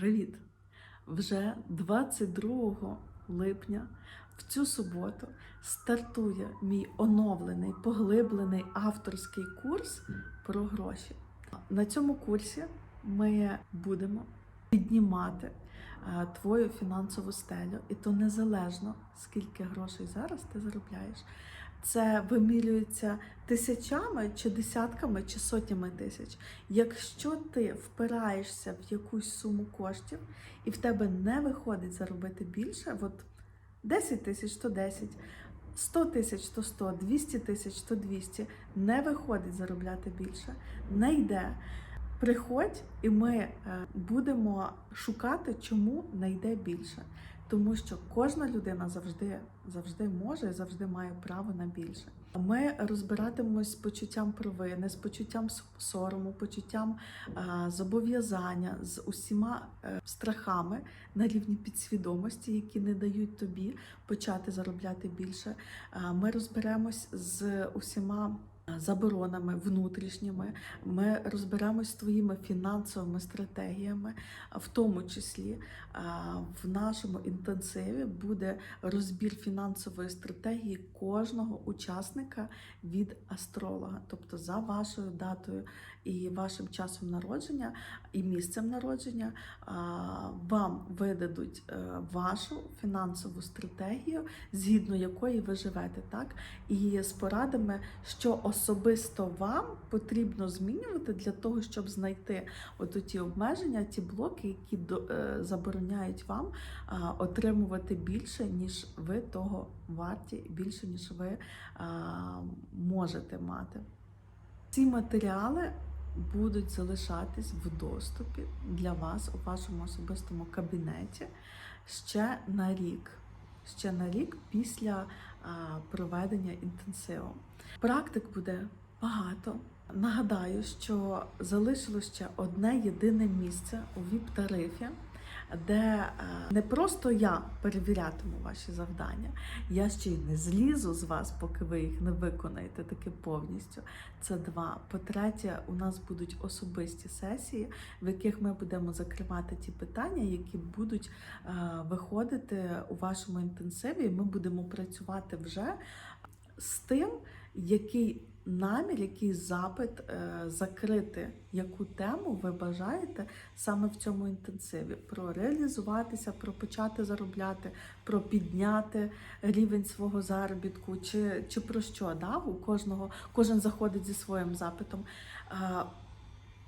Привіт! Вже 22 липня в цю суботу стартує мій оновлений, поглиблений авторський курс про гроші. На цьому курсі ми будемо піднімати е, твою фінансову стелю, і то незалежно скільки грошей зараз ти заробляєш. Це вимірюється тисячами чи десятками чи сотнями тисяч. Якщо ти впираєшся в якусь суму коштів і в тебе не виходить заробити більше, от 10 тисяч то 10, 100 тисяч то 100, 200 тисяч то 200, не виходить заробляти більше, не йде. Приходь, і ми е, будемо шукати, чому не йде більше. Тому що кожна людина завжди, завжди може і завжди має право на більше. Ми розбиратимемось з почуттям провини, з почуттям сорому, почуттям е, зобов'язання, з усіма е, страхами на рівні підсвідомості, які не дають тобі почати заробляти більше. Ми розберемось з усіма. Е, Заборонами внутрішніми. Ми розберемось з твоїми фінансовими стратегіями, в тому числі в нашому інтенсиві буде розбір фінансової стратегії кожного учасника від астролога, тобто за вашою датою і вашим часом народження і місцем народження вам видадуть е, вашу фінансову стратегію, згідно якої ви живете, так? І з порадами, що особисто вам потрібно змінювати для того, щоб знайти от ті обмеження, ті блоки, які е, забороняють вам отримувати більше, ніж ви того варті, більше, ніж ви можете мати. Ці матеріали будуть залишатись в доступі для вас у вашому особистому кабінеті ще на рік. Ще на рік після проведення інтенсиву. Практик буде багато. Нагадаю, що залишилося ще одне єдине місце у ВІП-тарифі, де е, не просто я перевірятиму ваші завдання, я ще й не злізу з вас, поки ви їх не виконаєте таки повністю. Це два. По-третє, у нас будуть особисті сесії, в яких ми будемо закривати ті питання, які будуть е, виходити у вашому інтенсиві. І Ми будемо працювати вже з тим, який намір, який запит е, закрити, яку тему ви бажаєте саме в цьому інтенсиві: про реалізуватися, про почати заробляти, про підняти рівень свого заробітку, чи, чи про що да? у кожного кожен заходить зі своїм запитом. Е,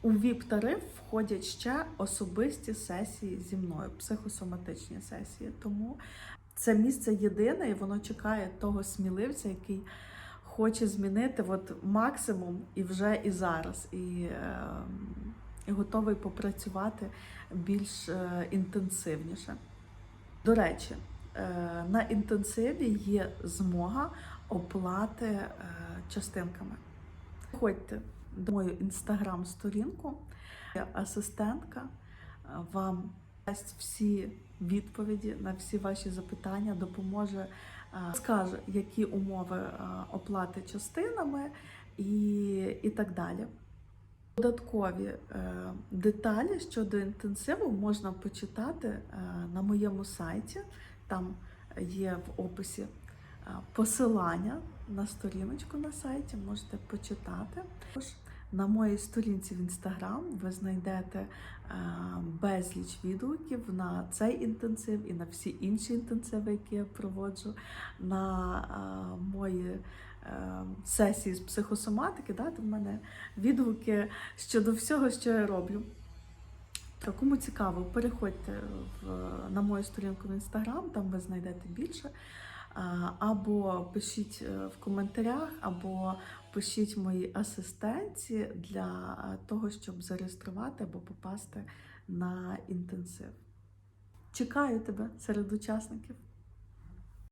у ВІП-тариф входять ще особисті сесії зі мною, психосоматичні сесії. Тому це місце єдине, і воно чекає того сміливця, який хоче змінити от максимум і вже і зараз, і, е, і готовий попрацювати більш е, інтенсивніше. До речі, е, на інтенсиві є змога оплати е, частинками. Приходьте до мою інстаграм-сторінку, асистентка вам дасть всі відповіді на всі ваші запитання, допоможе, е, скаже, які умови е, оплати частинами і, і так далі. Додаткові е, деталі щодо інтенсиву можна почитати на моєму сайті. Там є в описі посилання на сторіночку на сайті, можете почитати. На моїй сторінці в інстаграм ви знайдете е, безліч відгуків на цей інтенсив і на всі інші інтенсиви, які я проводжу, на е, мої е, сесії з психосоматики. Да, там в мене відгуки щодо всього, що я роблю. Кому цікаво, переходьте в, на мою сторінку в інстаграм, там ви знайдете більше. Або пишіть е, в коментарях, або пишіть моїй асистенці для е, того, щоб зареєструвати або попасти на інтенсив. Чекаю тебе серед учасників.